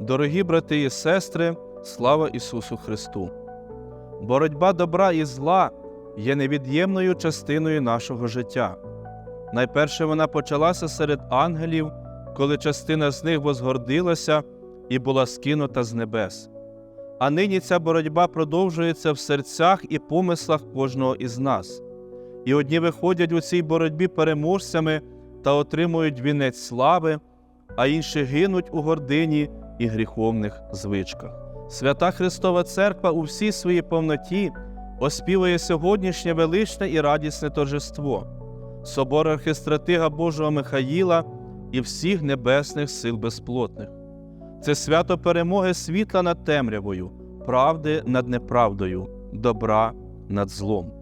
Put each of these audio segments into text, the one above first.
Дорогі брати і сестри, слава Ісусу Христу! Боротьба добра і зла є невід'ємною частиною нашого життя. Найперше вона почалася серед ангелів, коли частина з них возгордилася і була скинута з небес. А нині ця боротьба продовжується в серцях і помислах кожного із нас. І одні виходять у цій боротьбі переможцями та отримують вінець слави, а інші гинуть у гордині і гріховних звичках. Свята Христова Церква у всій своїй повноті оспівує сьогоднішнє величне і радісне торжество, собор архистратига Божого Михаїла і всіх небесних сил безплотних. Це свято перемоги світла над темрявою, правди над неправдою, добра над злом.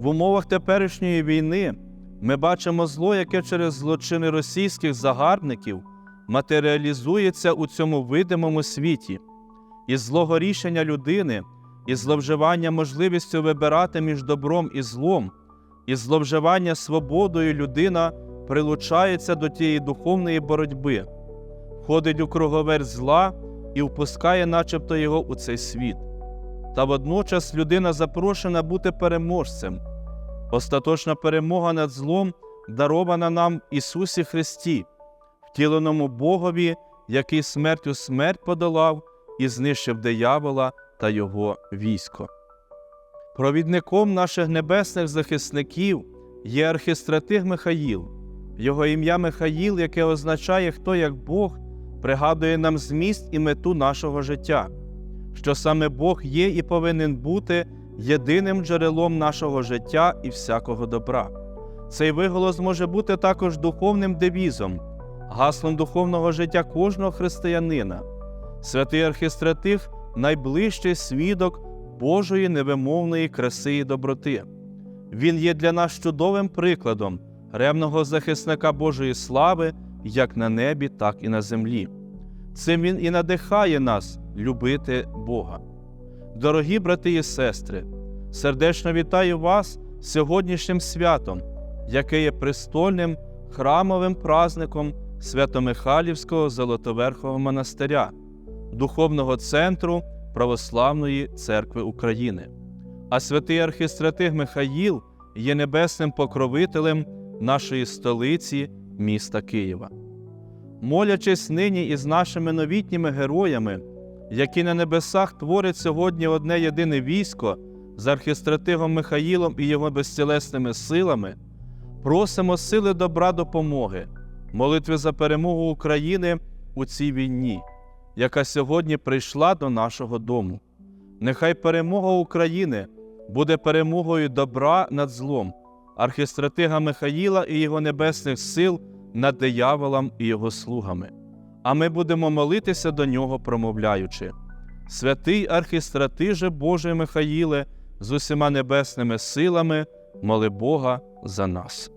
В умовах теперішньої війни ми бачимо зло, яке через злочини російських загарбників матеріалізується у цьому видимому світі, і злого рішення людини, і зловживання можливістю вибирати між добром і злом, і зловживання свободою людина прилучається до тієї духовної боротьби, входить у круговерт зла і впускає, начебто, його у цей світ. Та водночас людина запрошена бути переможцем. Остаточна перемога над злом дарована нам Ісусі Христі, втіленому Богові, який смертю смерть подолав і знищив диявола та його військо. Провідником наших небесних захисників є архистратиг Михаїл. Його ім'я Михаїл, яке означає хто як Бог, пригадує нам зміст і мету нашого життя, що саме Бог є і повинен бути єдиним джерелом нашого життя і всякого добра. Цей виголос може бути також духовним девізом, гаслом духовного життя кожного християнина. Святий архистратив найближчий свідок Божої невимовної краси і доброти. Він є для нас чудовим прикладом ревного захисника Божої слави як на небі, так і на землі. Цим він і надихає нас любити Бога. Дорогі брати і сестри, сердечно вітаю вас сьогоднішнім святом, яке є престольним храмовим праздником Свято-Михайлівського Золотоверхового монастиря, духовного центру Православної церкви України. А святий архистратиг Михаїл є небесним покровителем нашої столиці, міста Києва. Молячись нині із нашими новітніми героями, які на небесах творять сьогодні одне єдине військо з архистратигом Михаїлом і його безцілесними силами, просимо сили добра допомоги, молитви за перемогу України у цій війні, яка сьогодні прийшла до нашого дому. Нехай перемога України буде перемогою добра над злом, архистратига Михаїла і його небесних сил над дияволом і його слугами. А ми будемо молитися до нього, промовляючи: Святий архістратиже Божий Михаїле, з усіма небесними силами, моли Бога за нас.